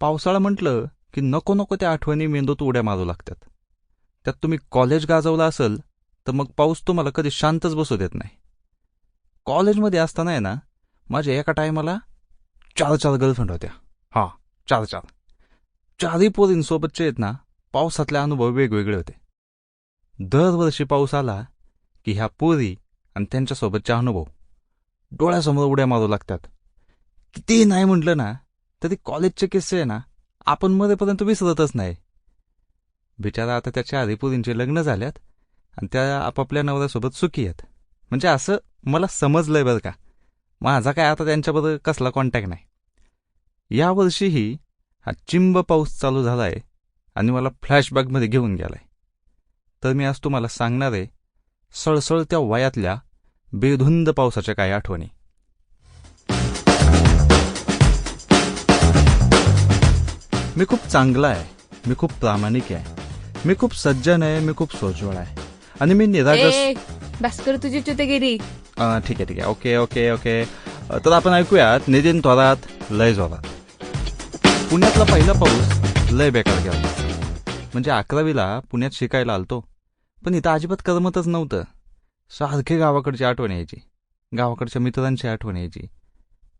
पावसाळा म्हटलं की नको नको त्या आठवणी मेंदूत उड्या मारू लागतात. त्यात तुम्ही कॉलेज गाजवलं असेल तर मग पाऊस तुम्हाला कधी शांतच बसू देत नाही. कॉलेजमध्ये असताना आहे ना माझ्या एका टायमाला चार चार गर्लफ्रेंड होत्या. हां चार चार चारही पोरींसोबतचे आहेत ना पावसातले अनुभव वेगवेगळे होते. दरवर्षी पाऊस आला की ह्या पोरी आणि त्यांच्यासोबतचे अनुभव डोळ्यासमोर उड्या मारू लागतात. किती नाही म्हटलं ना तरी कॉलेजचे किस्से आहे ना आपण मध्येपर्यंत विसरतच नाही. बिचारा आता त्याच्या चारही लग्न झाल्यात आणि त्या आपापल्या नवऱ्यासोबत सुखी आहेत. म्हणजे असं मला समजलंय बरं का. माझा काय आता त्यांच्याबरोबर कसला कॉन्टॅक्ट नाही. यावर्षीही हा चिंब पाऊस चालू झालाय आणि मला फ्लॅशबॅकमध्ये घेऊन गेलाय. तर मी आज तुम्हाला सांगणार आहे सळसळत्या वयातल्या बेधुंद पावसाच्या काही आठवणी. मी खूप चांगला आहे. मी खूप प्रामाणिक आहे. मी खूप सज्जन आहे. मी खूप सोज्वळ आहे. आणि मी निरागस ए बस कर तुझी चुतेगिरी ठीक आहे ठीक आहे. Okay okay okay. तर आपण ऐकूयात नितीन थोरात लय जोरात. पुण्यातला पहिला पाऊस लय बेकार गेला. म्हणजे अकरावीला पुण्यात शिकायला आलतो. पण इथं अजिबात करमतच नव्हतं. सारखे गावाकडची आठवण यायची. गावाकडच्या मित्रांची आठवण यायची.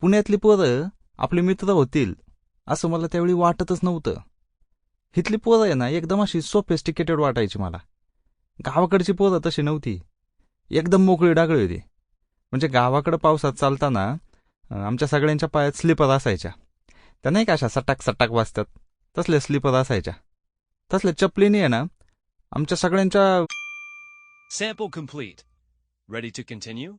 पुण्यातली पोरं आपले मित्र होतील. असं मला त्यावेळी वाटतच नव्हतं. इथली पोरं आहे ना एकदम अशी सोफेस्टिकेटेड वाटायची मला. गावाकडची पोरं तशी नव्हती. एकदम मोकळी डागळी होती. म्हणजे गावाकडं पावसात चालताना आमच्या सगळ्यांच्या पायात स्लीपर असायच्या. त्या नाही का अशा सटाक सटाक वाजतात. तसल्या स्लीपर असायच्या. तसल्या चपलीने आहे ना आमच्या सगळ्यांच्या Sample complete. Ready to continue?